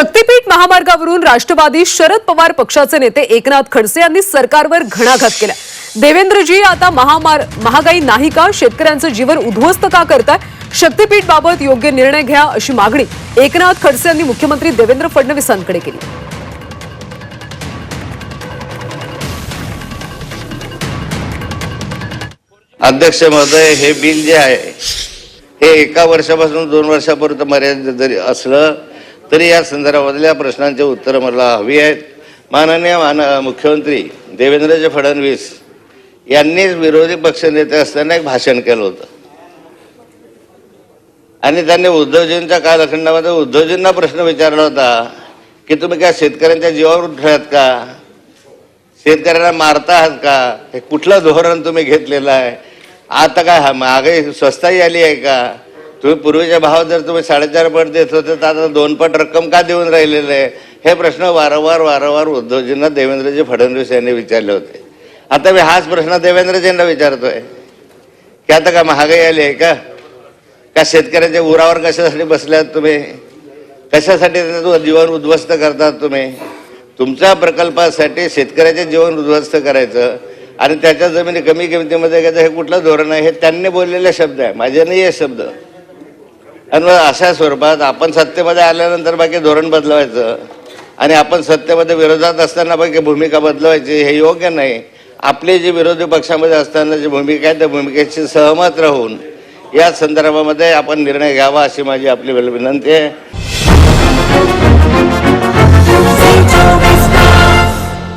शक्तीपीठ महामार्गावरून राष्ट्रवादी शरद पवार पक्षाचे नेते एकनाथ खडसे यांनी सरकारवर घणाघात केला. देवेंद्रजी आता महामार महागाई नाही का? शेतकऱ्यांचं जीवन उद्ध्वस्त का करताय शक्तीपीठ बाबत योग्य निर्णय घ्या अशी मागणी एकनाथ खडसे यांनी मुख्यमंत्री देवेंद्र फडणवीसांकडे केली. अध्यक्ष महोदय हे बिल जे आहे हे एका वर्षापासून दोन वर्षापर्यंत मर्यादित जरी असलं तरी या संदर्भातल्या प्रश्नांचे उत्तर मला हवी आहेत. माननीय मान मुख्यमंत्री देवेंद्रजी फडणवीस यांनीच विरोधी पक्षनेते असताना एक भाषण केलं होतं. आणि त्यांनी उद्धवजींच्या कालखंडामध्ये उद्धवजींना प्रश्न विचारला होता की तुम्ही काय शेतकऱ्यांच्या जीवावर उठलात का? शेतकऱ्यांना मारता आहात का? हे कुठलं धोरण तुम्ही घेतलेलं आहे? आता काय हा महागाई स्वस्ताही आली आहे का? तुम्ही पूर्वीच्या भावात जर तुम्ही साडेचार पट देत होते तर आता दोन पट रक्कम का देऊन राहिलेले? आहे हे प्रश्न वारंवार वारंवार उद्धवजींना देवेंद्रजी फडणवीस यांनी विचारले होते. आता मी हाच प्रश्न देवेंद्रजींना विचारतोय. की आता का महागाई आली आहे का? का शेतकऱ्यांच्या उरावर कशासाठी बसल्यात तुम्ही? कशासाठी त्यांचं जीवन उद्ध्वस्त करतात तुम्ही? तुमच्या प्रकल्पासाठी शेतकऱ्याचे जीवन उद्ध्वस्त करायचं आणि त्याच्या जमिनी कमी किमतीमध्ये घ्यायचं हे कुठलं धोरण आहे? हे त्यांनी बोललेले शब्द आहे. माझे नाही हे शब्द. आणि मग अशा स्वरूपात आपण सत्तेमध्ये आल्यानंतर बाकी धोरण बदलवायचं. आणि आपण सत्तेमध्ये विरोधात असताना बाकी भूमिका बदलवायची हे योग्य नाही. आपली जी विरोधी पक्षामध्ये असताना जी भूमिका आहे त्या भूमिकेशी सहमत राहून या संदर्भामध्ये आपण निर्णय घ्यावा अशी माझी आपली विनंती आहे.